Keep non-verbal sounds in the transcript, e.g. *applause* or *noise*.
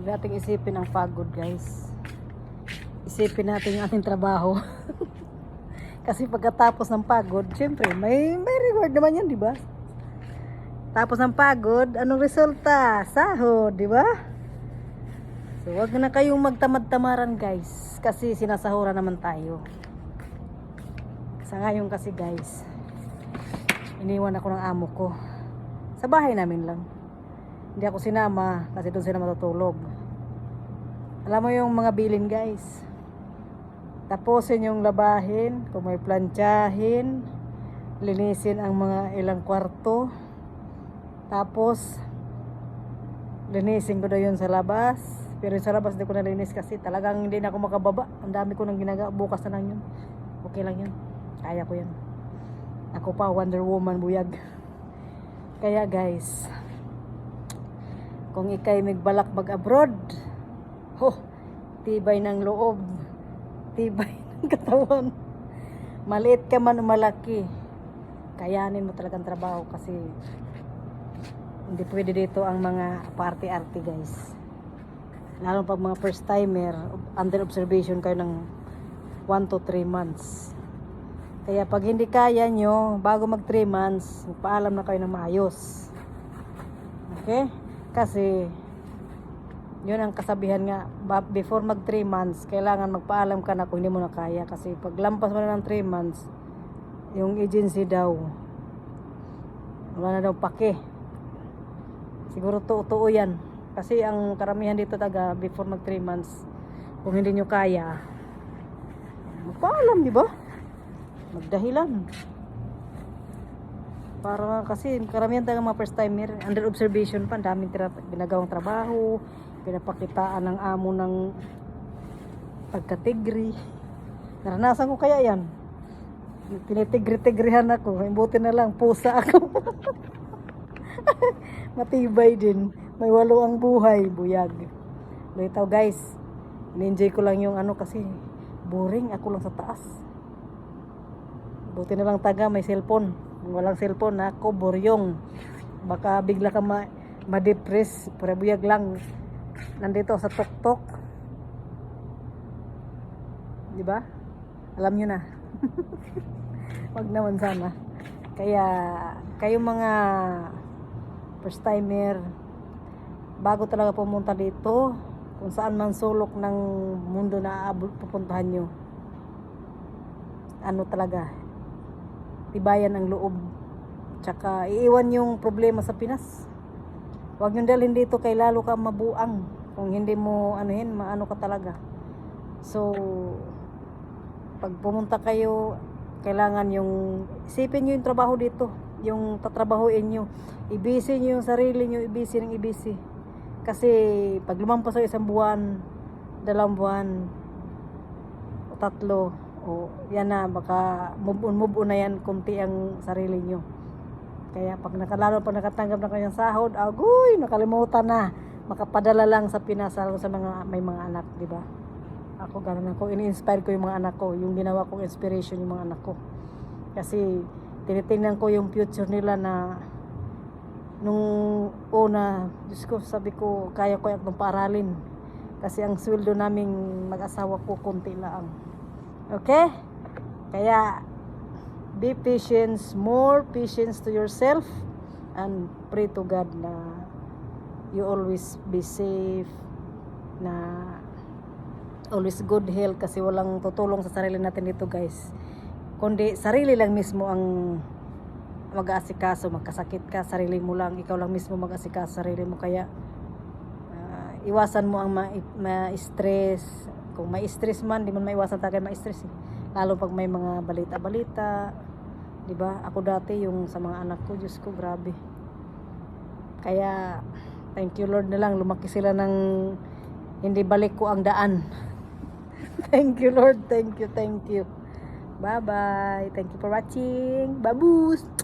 Huwag nating isipin ang pagod, guys. Isipin natin yung ating trabaho. *laughs* Kasi pagkatapos ng pagod, syempre, may, may reward naman yan, di ba? Tapos ng pagod, anong resulta? Sahod, di ba? So, wag na kayong magtamad-tamaran, guys. Kasi sinasahuran naman tayo. Sa ngayon kasi, guys, iniwan ako ng amo ko. Sa bahay namin lang. Hindi ako sinama kasi doon sila matutulog. Alam mo yung mga bilin guys. Tapusin yung labahin, kung may plantsahin, linisin ang mga ilang kwarto. Tapos, linisin ko na yun sa labas. Pero sa labas hindi ko nalinis kasi talagang hindi na ako makababa. Ang dami ko nang ginagawa. Bukas na lang yun. Okay lang yun. Kaya ko yan. Ako pa, Wonder Woman, buyag. Kaya guys, kung ikay magbalak mag-abroad, ho, tibay ng loob, tibay *laughs* ng katawan. Maliit ka man o malaki, kayanin mo talagang trabaho kasi hindi pwede dito ang mga party-arty guys. Lalo pag mga first timer, under observation kayo ng 1 to 3 months. Kaya pag hindi kaya nyo, bago mag 3 months, magpaalam na kayo ng maayos. Okay? Kasi, yun ang kasabihan nga, before mag 3 months, kailangan magpaalam ka na kung hindi mo na kaya. Kasi pag lampas mo na ng 3 months, yung agency daw, wala na daw pake. Siguro to totoo yan. Kasi ang karamihan dito taga, before mag 3 months, kung hindi nyo kaya, magpaalam, di ba? Magdahilan. Para kasi karamihan talaga mga first timer, under observation pa, ang daming tira, ginagawang trabaho, pinapakitaan ng amo ng pagkatigri. Naranasan ko kaya yan. Tinitigri-tigrihan ako, buti na lang, pusa ako. *laughs* Matibay din. May walo ang buhay, buyag. Litaw guys, in-enjoy ko lang yung ano kasi boring ako lang sa taas. Buti na lang taga may cellphone. Kung walang cellphone, ako boryong. Baka bigla ka ma ma-depress. Para buyag lang. Nandito sa tuktok. Di ba? Alam nyo na. *laughs* Wag naman sana. Kaya, kayong mga first timer, bago talaga pumunta dito, kung saan man sulok ng mundo na pupuntahan nyo, ano talaga, tibayan ang loob. Tsaka iiwan yung problema sa Pinas. Huwag nyo dalhin dito kay lalo ka mabuang. Kung hindi mo anuhin, maano ka talaga. So, pag pumunta kayo, kailangan yung isipin nyo yung trabaho dito. Yung tatrabahuin nyo. Ibisi nyo yung sarili nyo, ibisi ng ibisi. Kasi pag lumampas sa isang buwan, dalawang buwan, o tatlo, o yan na, baka move on, move on na yan, kunti ang sarili nyo. Kaya pag nakalalo pag nakatanggap ng kanyang sahod, agoy, nakalimutan na. Makapadala lang sa Pinas lalo sa mga may mga anak, di ba? Ako ganun ako, ini-inspire ko yung mga anak ko, yung ginawa kong inspiration yung mga anak ko. Kasi tinitingnan ko yung future nila na nung una, Diyos ko, sabi ko, kaya ko itong paaralin. Kasi ang sweldo naming mag-asawa ko, konti lang. Okay? Kaya, be patient, more patience to yourself, and pray to God na you always be safe, na always good health kasi walang tutulong sa sarili natin dito guys. Kundi sarili lang mismo ang mag-aasikaso, magkasakit ka, sarili mo lang, ikaw lang mismo mag-aasikaso sarili mo kaya ah, iwasan mo ang ma- ma-stress. Kung may stress man, di man maiwasan tayo ma-stress. Eh. Lalo pag may mga balita-balita, 'di ba? Ako dati yung sa mga anak ko, Diyos ko, grabe. Kaya thank you Lord na lang lumaki sila ng hindi balik ko ang daan. *laughs* thank you Lord, thank you, thank you. Bye-bye. Thank you for watching. Babus!